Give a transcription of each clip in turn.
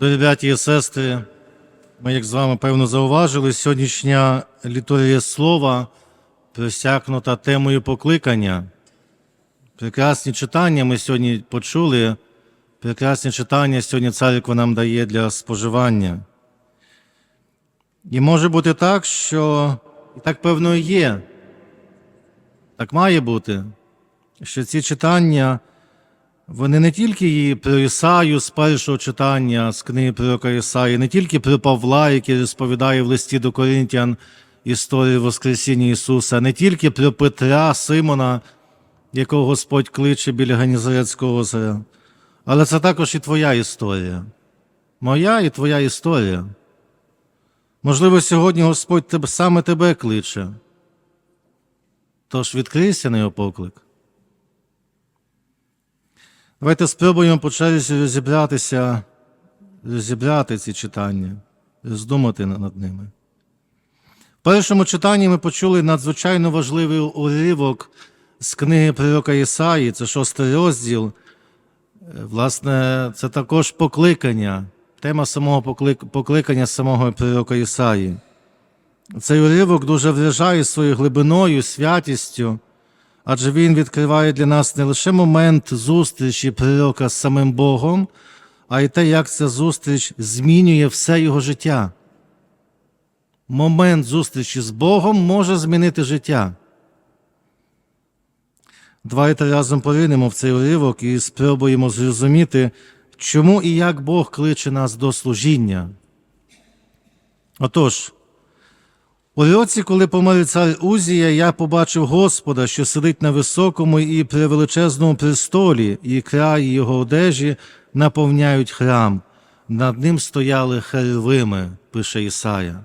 Дорогі браті і сестри, ми, як з вами певно зауважили, сьогоднішня літургія слова просякнута темою покликання. Прекрасні читання ми сьогодні почули. Прекрасні читання сьогодні церква нам дає для споживання. І може бути так, що і так певно і є. Так має бути, що ці читання вони не тільки і про Ісаю з першого читання з книги пророка Ісаї, не тільки про Павла, який розповідає в листі до Коринтян історію Воскресіння Ісуса, не тільки про Петра, Симона, якого Господь кличе біля Ганізарецького озера, але це також і твоя історія. Моя і твоя історія. Можливо, сьогодні Господь саме тебе кличе. Тож відкрийся на його поклик. Давайте спробуємо по черзі розібратися, розібрати ці читання, роздумати над ними. В першому читанні ми почули надзвичайно важливий уривок з книги пророка Ісаї, це шостий розділ. Е, Власне, це також покликання, тема самого поклик- покликання самого пророка Ісаї. Цей уривок дуже вражає своєю глибиною, святістю, адже він відкриває для нас не лише момент зустрічі пророка з самим Богом, а й те, як ця зустріч змінює все його життя. Момент зустрічі з Богом може змінити життя. Давайте разом поринемо в цей уривок і спробуємо зрозуміти, чому і як Бог кличе нас до служіння. Отож, у році, коли помер цар Узія, я побачив Господа, що сидить на високому і превеличезному престолі, і краї його одежі наповняють храм. Над ним стояли херувими, пише Ісая.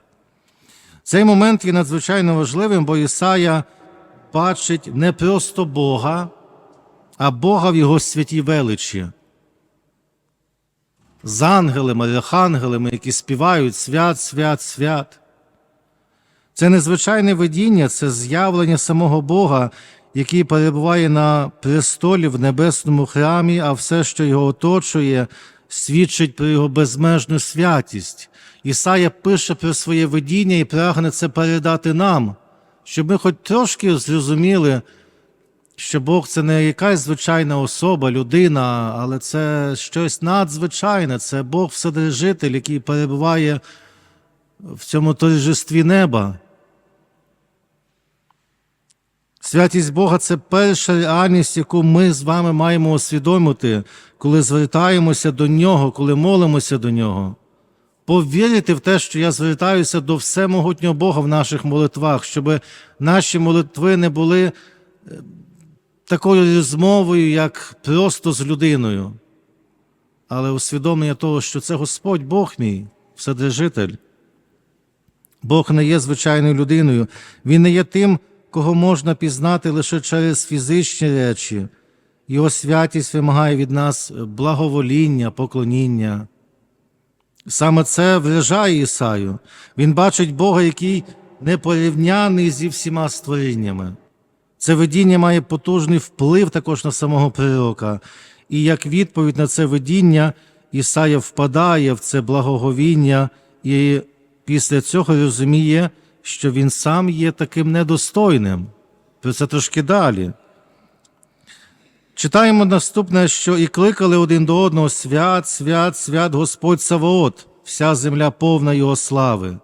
Цей момент є надзвичайно важливим, бо Ісая бачить не просто Бога, а Бога в Його святій величі. З ангелами, архангелами, які співають свят, свят, свят. Це незвичайне видіння, це з'явлення самого Бога, який перебуває на престолі в небесному храмі, а все, що його оточує, свідчить про його безмежну святість. Ісая пише про своє видіння і прагне це передати нам, щоб ми хоч трошки зрозуміли, що Бог це не якась звичайна особа, людина, але це щось надзвичайне, це Бог Вседержитель, який перебуває в цьому торжестві неба. Святість Бога це перша реальність, яку ми з вами маємо усвідомити, коли звертаємося до Нього, коли молимося до Нього. Повірити в те, що я звертаюся до всемогутнього Бога в наших молитвах, щоб наші молитви не були е, такою розмовою, як просто з людиною, але усвідомлення того, що це Господь Бог мій, Вседержитель. Бог не є звичайною людиною, Він не є тим, кого можна пізнати лише через фізичні речі. Його святість вимагає від нас благовоління, поклоніння. Саме це вражає Ісаю. Він бачить Бога, який непорівняний зі всіма створіннями. Це видіння має потужний вплив також на самого пророка. І як відповідь на це видіння, Ісая впадає в це благоговіння і після цього розуміє, що він сам є таким недостойним. Це трошки далі. Читаємо наступне, що і кликали один до одного свят, свят, свят Господь Савоот, вся земля повна Його слави.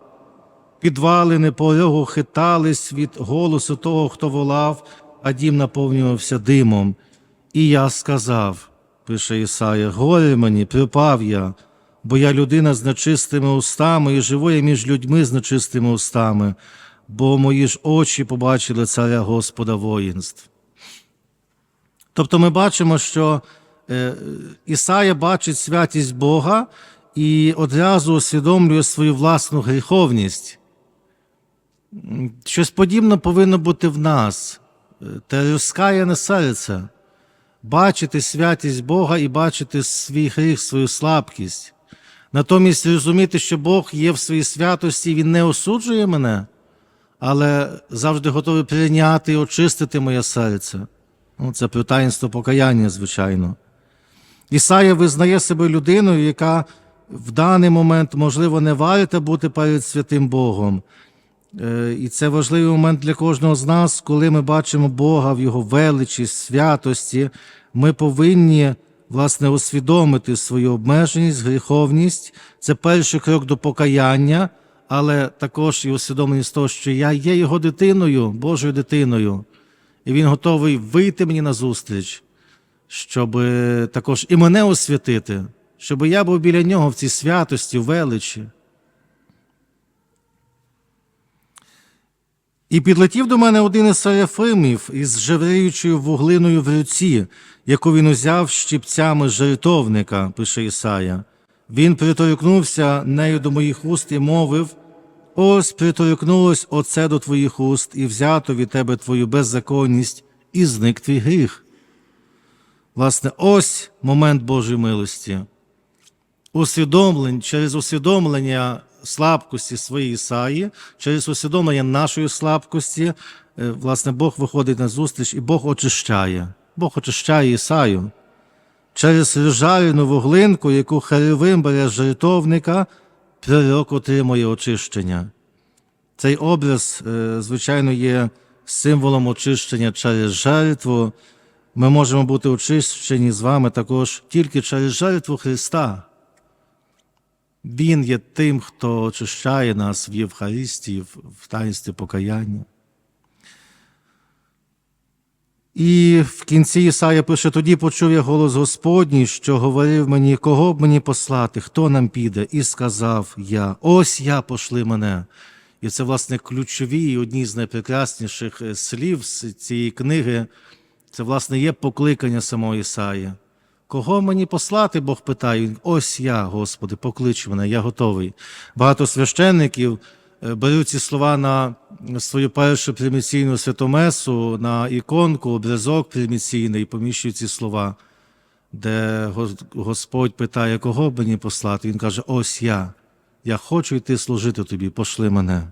Підвалини порогу хитались від голосу того, хто волав, а дім наповнювався димом. І я сказав, пише Ісая, горе мені, припав я, бо я людина з нечистими устами і живу я між людьми з нечистими устами, бо мої ж очі побачили царя Господа воїнств. Тобто ми бачимо, що е, Ісая бачить святість Бога і одразу усвідомлює свою власну гріховність. Щось подібне повинно бути в нас, Е, те розкаяне серце, бачити святість Бога і бачити свій гріх, свою слабкість. Натомість розуміти, що Бог є в своїй святості, Він не осуджує мене, але завжди готовий прийняти і очистити моє серце. Ну, це про таїнство покаяння, звичайно. Ісая визнає себе людиною, яка в даний момент, можливо, не варите бути перед святим Богом. Е, І це важливий момент для кожного з нас, коли ми бачимо Бога в Його величі, святості, ми повинні власне усвідомити свою обмеженість, гріховність. Це перший крок до покаяння, але також і усвідомленість того, що я є його дитиною, Божою дитиною, і він готовий вийти мені на зустріч, щоб також і мене освятити, щоб я був біля нього в цій святості, в величі. І підлетів до мене один із серафимів із жевреючою вуглиною в руці, яку він узяв щипцями жертовника, пише Ісая. Він приторкнувся нею до моїх уст і мовив: Ось приторкнулось оце до твоїх уст, і взято від тебе твою беззаконність, і зник твій гріх. Власне, ось момент Божої милості. Усвідомлень, через усвідомлення слабкості своєї Ісаї, через усвідомлення нашої слабкості, е, власне, Бог виходить на зустріч і Бог очищає. Бог очищає Ісаю. Через розжарену вуглинку, яку Херивим бере жертовника, пророк отримує очищення. Цей образ, е, звичайно, є символом очищення через жертву. Ми можемо бути очищені з вами також тільки через жертву Христа. Він є тим, хто очищає нас в Євхаристії, в- таїнстві покаяння. І в кінці Ісая пише: тоді почув я голос Господній, що говорив мені, кого б мені послати, хто нам піде, і сказав я: Ось я пошли мене. І це, власне, ключові і одні з найпрекрасніших е, слів з цієї книги. Це, власне, є покликання самого Ісаї. Кого мені послати, Бог питає. Ось я, Господи, поклич мене, я готовий. Багато священників е, беруть ці слова на свою першу приміційну святомесу, на іконку, образок приміційний, і поміщують ці слова, де Господь питає, кого мені послати. Він каже: Ось я, я хочу йти служити тобі, пошли мене.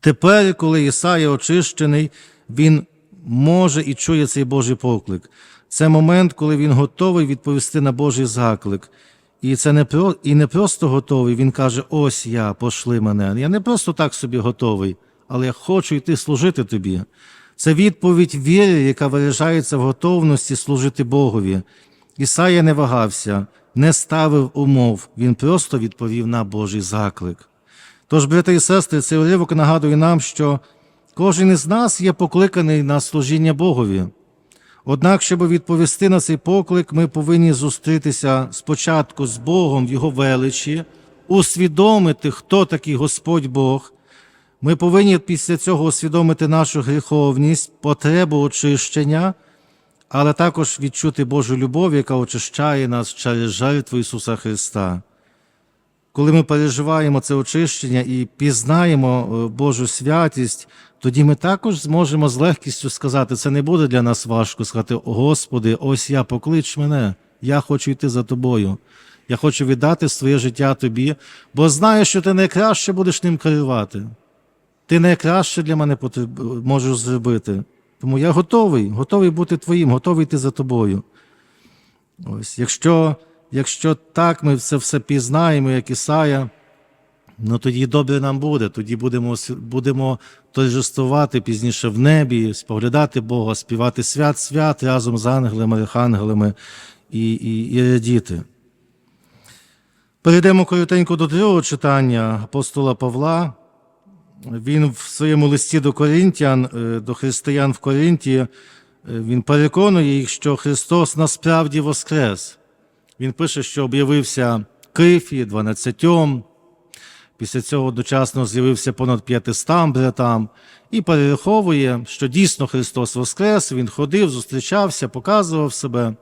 Тепер, коли Ісая очищений, він може і чує цей Божий поклик. Це момент, коли він готовий відповісти на Божий заклик. І це не про і не просто готовий. Він каже: Ось я, пошли мене. Я не просто так собі готовий, але я хочу йти служити тобі. Це відповідь віри, яка виражається в готовності служити Богові. Ісая не вагався, не ставив умов, він просто відповів на Божий заклик. Тож, брати і сестри, цей уривок нагадує нам, що кожен із нас є покликаний на служіння Богові. Однак, щоб відповісти на цей поклик, ми повинні зустрітися спочатку з Богом в Його величі, усвідомити, хто такий Господь Бог. Ми повинні після цього усвідомити нашу гріховність, потребу очищення, але також відчути Божу любов, яка очищає нас через жертву Ісуса Христа. Коли ми переживаємо це очищення і пізнаємо е, Божу святість, тоді ми також зможемо з легкістю сказати, це не буде для нас важко сказати, Господи, ось я поклич мене, я хочу йти за тобою. Я хочу віддати своє життя тобі, бо знаю, що ти найкраще будеш ним керувати. Ти найкраще для мене можеш зробити. Тому я готовий, готовий бути твоїм, готовий йти за тобою. Ось, якщо, якщо так ми це все пізнаємо, як Ісая, ну тоді добре нам буде. Тоді будемо, будемо торжествувати пізніше в небі, споглядати Бога, співати свят, свят разом з ангелами, архангелами і, і, і радіти. Перейдемо коротенько до другого читання апостола Павла. Він в своєму листі до Коринтян, е, до християн в Коринті, е, він переконує їх, що Христос насправді воскрес. Він пише, що об'явився Кифі, 12, після цього одночасно з'явився понад 500 братам, і перераховує, що дійсно Христос воскрес, Він ходив, зустрічався, показував себе.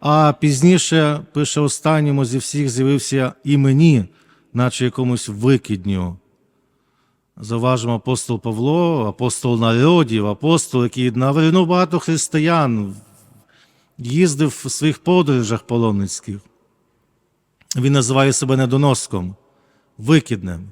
А пізніше, пише останньому зі всіх, з'явився і мені, наче якомусь викидню. Заважимо апостол Павло, апостол народів, апостол, який навернув багато християн, їздив в своїх подорожах паломницьких. Він називає себе недоноском, викидним.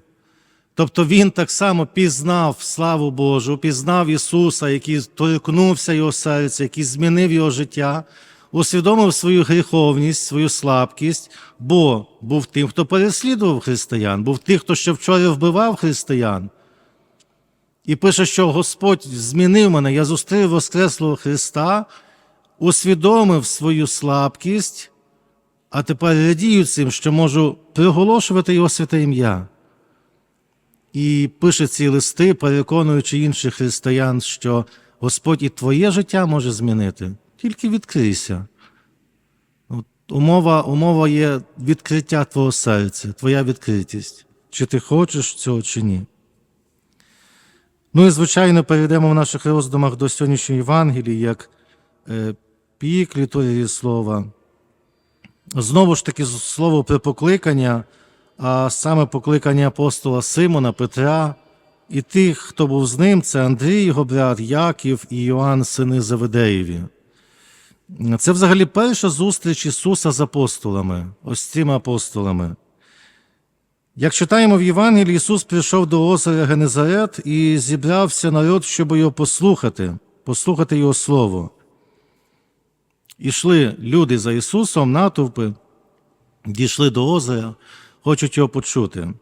Тобто він так само пізнав славу Божу, пізнав Ісуса, який торкнувся його серця, який змінив його життя. усвідомив свою гріховність, свою слабкість, бо був тим, хто переслідував християн, був тим, хто ще вчора вбивав християн. І пише, що Господь змінив мене, я зустрів Воскреслого Христа, усвідомив свою слабкість, а тепер радію цим, що можу приголошувати Його святе ім'я. І пише ці листи, переконуючи інших християн, що Господь і твоє життя може змінити. Тільки відкрийся. От Умова, умова є відкриття твого серця, твоя відкритість. Чи ти хочеш цього, чи ні. Ну і, звичайно, перейдемо в наших роздумах до сьогоднішньої Євангелії, як е, пік літургії слова. Знову ж таки, слово про покликання, а саме покликання апостола Симона, Петра і тих, хто був з ним, це Андрій, його брат, Яків і Йоанн, сини Заведеєві. Це взагалі перша зустріч Ісуса з апостолами, ось цими апостолами. Як читаємо в Євангелії, Ісус прийшов до озера Генезарет і зібрався народ, щоб його послухати, послухати Його Слово. Ішли люди за Ісусом, натовпи, дійшли до озера, хочуть його почути.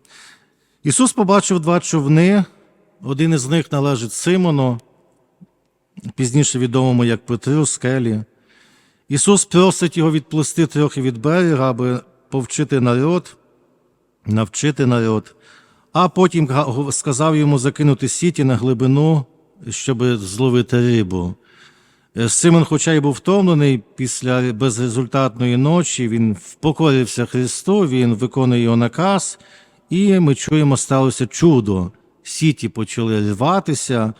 Ісус побачив два човни, один із них належить Симону, пізніше відомому як Петру, скелі. Ісус просить його відплисти трохи від берега, аби повчити народ, навчити народ, а потім сказав йому закинути сіті на глибину, щоб зловити рибу. Е, Симон, хоча й був втомлений після безрезультатної ночі, він впокорився Христу, він виконує його наказ, і ми чуємо, сталося чудо. Сіті почали рватися,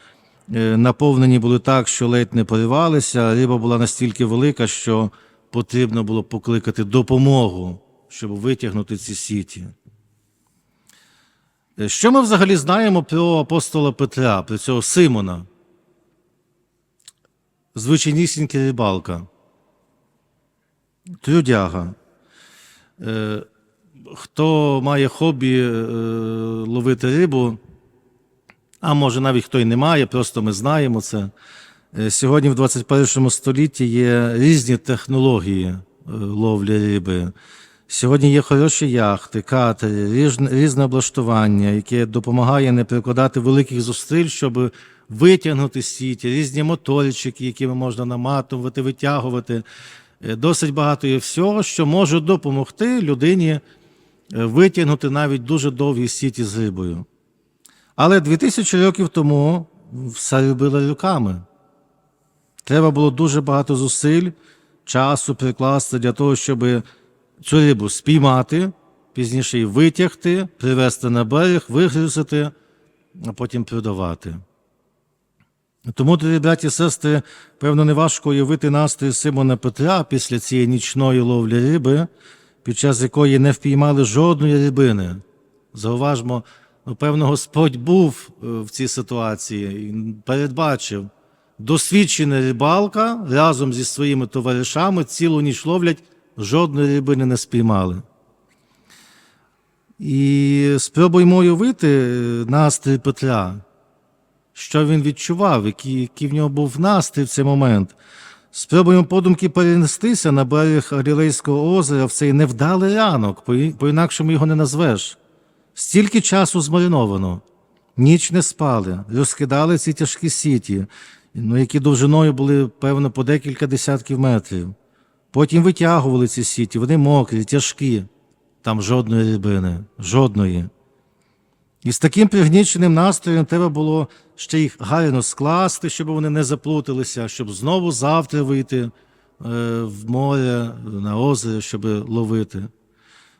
е, наповнені були так, що ледь не поривалися. Риба була настільки велика, що потрібно було покликати допомогу, щоб витягнути ці сіті. Е, Що ми взагалі знаємо про апостола Петра, про цього Симона? Звичайнісінька рибалка, трудяга. Е, Хто має хобі е, ловити рибу, а може навіть хто й не має, просто ми знаємо це. Е, Сьогодні в 21 столітті є різні технології е, ловлі риби. Сьогодні є хороші яхти, катери, різне, облаштування, яке допомагає не прикладати великих зусиль, щоб витягнути сіті, різні моторчики, якими можна наматувати, витягувати. Е, Досить багато є всього, що може допомогти людині е, витягнути навіть дуже довгі сіті з рибою. Але 2000 років тому все робили руками. Треба було дуже багато зусиль, часу прикласти для того, щоб цю рибу спіймати, пізніше її витягти, привезти на берег, вигрузити, а потім продавати. Тому, дорогі браті і сестри, певно, неважко уявити настрій Симона Петра після цієї нічної ловлі риби, під час якої не впіймали жодної рибини. Зауважмо, ну, певно, Господь був е, в цій ситуації і передбачив. Досвідчена рибалка разом зі своїми товаришами цілу ніч ловлять, жодної рибини не спіймали. І спробуймо уявити е, настрій Петра, що він відчував, який, який в нього був настрій в цей момент. Спробуємо подумки перенестися на берег Галілейського озера в цей невдалий ранок, по- по-інакшому його не назвеш. Стільки часу змариновано, ніч не спали, розкидали ці тяжкі сіті, ну, які довжиною були, певно, по декілька десятків метрів. Потім витягували ці сіті, вони мокрі, тяжкі. Там жодної рибини, жодної. І з таким пригніченим настроєм треба було ще їх гарно скласти, щоб вони не заплуталися, щоб знову завтра вийти е, в море, на озеро, щоб ловити.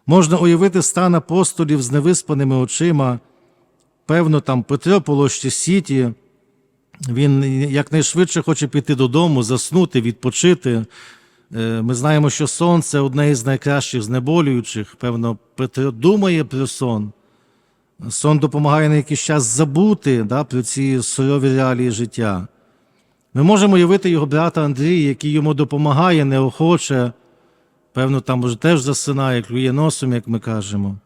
Можна уявити стан апостолів з невиспаними очима. Певно, там Петро по ложці сіті. Він якнайшвидше хоче піти додому, заснути, відпочити. Е, Ми знаємо, що сон це одне із найкращих знеболюючих. Певно, Петро думає про сон. Сон допомагає на якийсь час забути да, про ці сурові реалії життя. Ми можемо уявити його брата Андрія, який йому допомагає неохоче, певно, там може теж засинає, клює носом, як ми кажемо.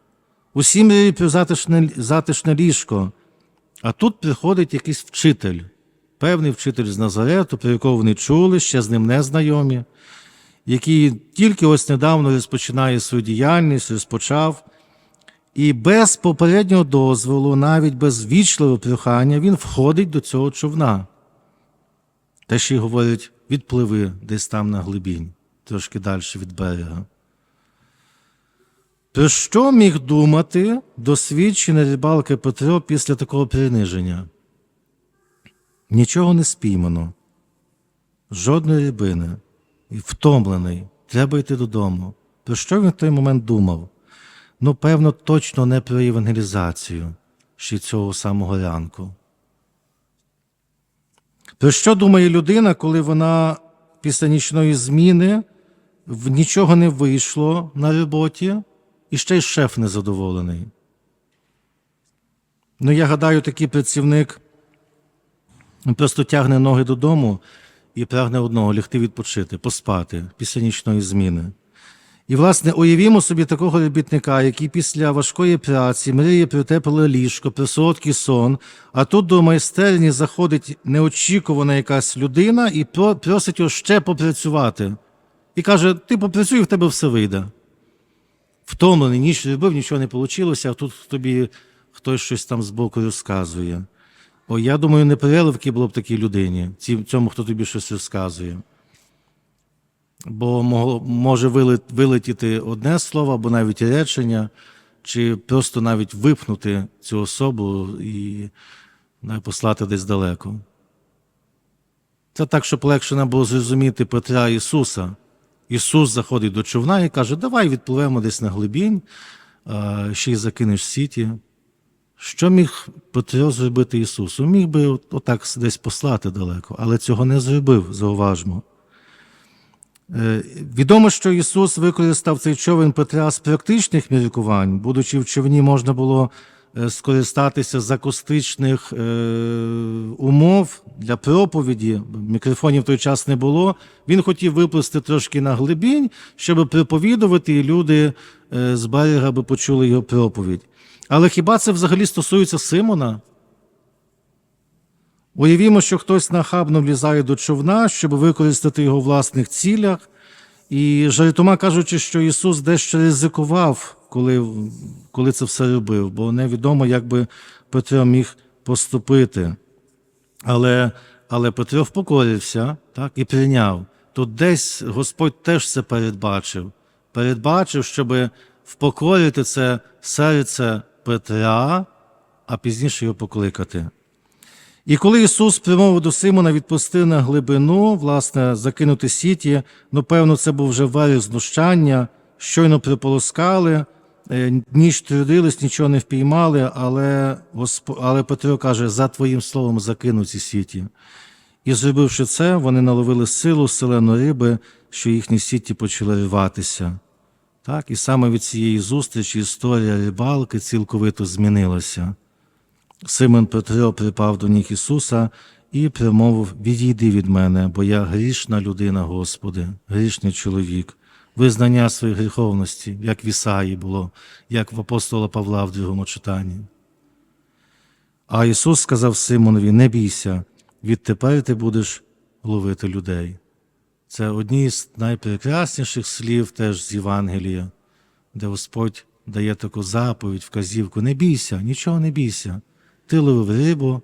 Усі мріють про затишне, затишне ліжко, а тут приходить якийсь вчитель, певний вчитель з Назарету, про якого вони чули, ще з ним не знайомі. Який тільки ось недавно розпочинає свою діяльність, розпочав. І без попереднього дозволу, навіть без вічливого прохання, він входить до цього човна. Те, що й говорять, відпливи десь там на глибінь, трошки далі від берега. Про що міг думати досвідчений рибалка Петро після такого приниження? Нічого не спіймано, жодної рибини, і втомлений, треба йти додому. Про що він в той момент думав? Ну, певно, точно не про евангелізацію ще цього самого ранку. Про що думає людина, коли вона після нічної зміни нічого не вийшло на роботі, і ще й шеф незадоволений? Ну, я гадаю, такий працівник просто тягне ноги додому і прагне одного лягти відпочити, поспати після нічної зміни. І, власне, уявімо собі такого робітника, який після важкої праці мріє про тепле ліжко, про солодкий сон, а тут до майстерні заходить неочікувана якась людина і просить його ще попрацювати. І каже: ти попрацюй, в тебе все вийде. Втомлений, ніч робив, нічого не вийшло, а тут тобі хтось щось там збоку розказує. О, я думаю, не переливки було б такій людині, цьому, хто тобі щось розказує. Бо може вилет- вилетіти одне слово або навіть речення, чи просто навіть випнути цю особу і навіть послати десь далеко. Це так, щоб легше нам було зрозуміти Петра Ісуса. Ісус заходить до човна і каже: Давай відпливемо десь на глибінь, ще й закинеш сіті. Що міг Петро зробити Ісусу? Міг би отак десь послати далеко, але цього не зробив, зауважмо. Е, Відомо, що Ісус використав цей човен Петра з практичних міркувань, будучи в човні, можна було е, скористатися з акустичних е, умов для проповіді. Мікрофонів в той час не було. Він хотів виплисти трошки на глибінь, щоб проповідувати, і люди з берега би почули його проповідь. Але хіба це взагалі стосується Симона? Уявімо, що хтось нахабно влізає до човна, щоб використати його в власних цілях, і жартома кажучи, що Ісус дещо ризикував, коли, коли це все робив, бо невідомо, як би Петро міг поступити. Але, але Петро впокорився так, і прийняв. Тут десь Господь теж це передбачив. Передбачив, щоб впокорити це серце Петра, а пізніше його покликати. І коли Ісус примовив до Симона відпусти на глибину, власне, закинути сіті, ну, певно, це був вже верх знущання, щойно приполоскали, е, ніч трудились, нічого не впіймали, але, але Петро каже, за твоїм словом закину ці сіті. І зробивши це, вони наловили силу селеної риби, що їхні сіті почали рватися. Так, і саме від цієї зустрічі історія рибалки цілковито змінилася. Симон Петро припав до ніг Ісуса і промовив: Відійди від мене, бо я грішна людина, Господи, грішний чоловік, визнання своєї гріховності, як в Ісаї було, як в апостола Павла в другому читанні. А Ісус сказав Симонові: Не бійся, відтепер ти будеш ловити людей. Це одні з найпрекрасніших слів теж з Євангелія, де Господь дає таку заповідь, вказівку: не бійся, нічого не бійся. Ти ловив рибу,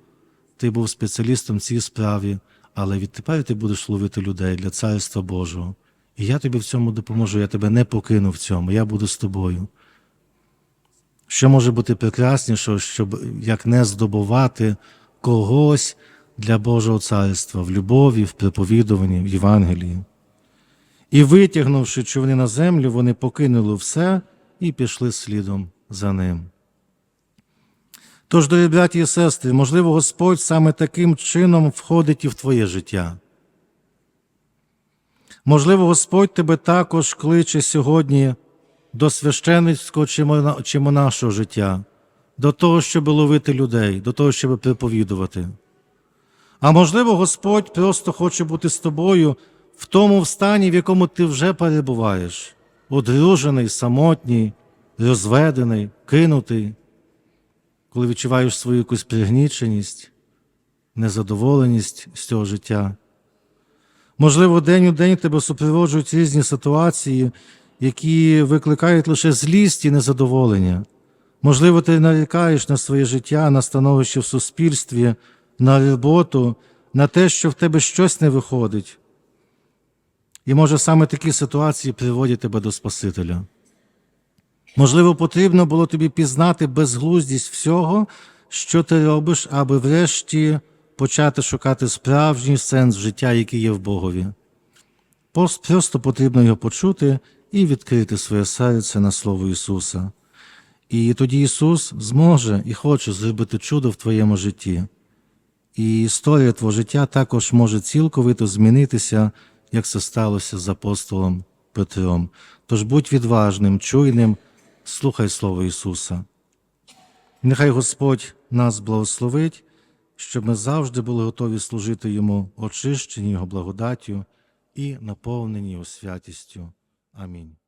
ти був спеціалістом в цій справі, але відтепер ти будеш ловити людей для Царства Божого. І я тобі в цьому допоможу, я тебе не покину в цьому, я буду з тобою. Що може бути прекраснішого, щоб як не здобувати когось для Божого царства в любові, в проповідуванні, в Євангелії. І витягнувши човни на землю, вони покинули все і пішли слідом за ним. Тож, дорогі браті і сестри, можливо, Господь саме таким чином входить і в твоє життя. Можливо, Господь тебе також кличе сьогодні до священницького чи монашого життя, до того, щоб ловити людей, до того, щоб проповідувати. А можливо, Господь просто хоче бути з тобою в тому стані, в якому ти вже перебуваєш, одружений, самотній, розведений, кинутий, коли відчуваєш свою якусь пригніченість, незадоволеність з цього життя. Можливо, день у день тебе супроводжують різні ситуації, які викликають лише злість і незадоволення. Можливо, ти нарікаєш на своє життя, на становище в суспільстві, на роботу, на те, що в тебе щось не виходить. І може саме такі ситуації приводять тебе до Спасителя. Можливо, потрібно було тобі пізнати безглуздість всього, що ти робиш, аби врешті почати шукати справжній сенс життя, який є в Богові. Просто потрібно його почути і відкрити своє серце на Слово Ісуса. І тоді Ісус зможе і хоче зробити чудо в твоєму житті. І історія твого життя також може цілковито змінитися, як це сталося з апостолом Петром. Тож будь відважним, чуйним, слухай Слово Ісуса. Нехай Господь нас благословить, щоб ми завжди були готові служити Йому, очищені Його благодаттю і наповнені Його святістю. Амінь.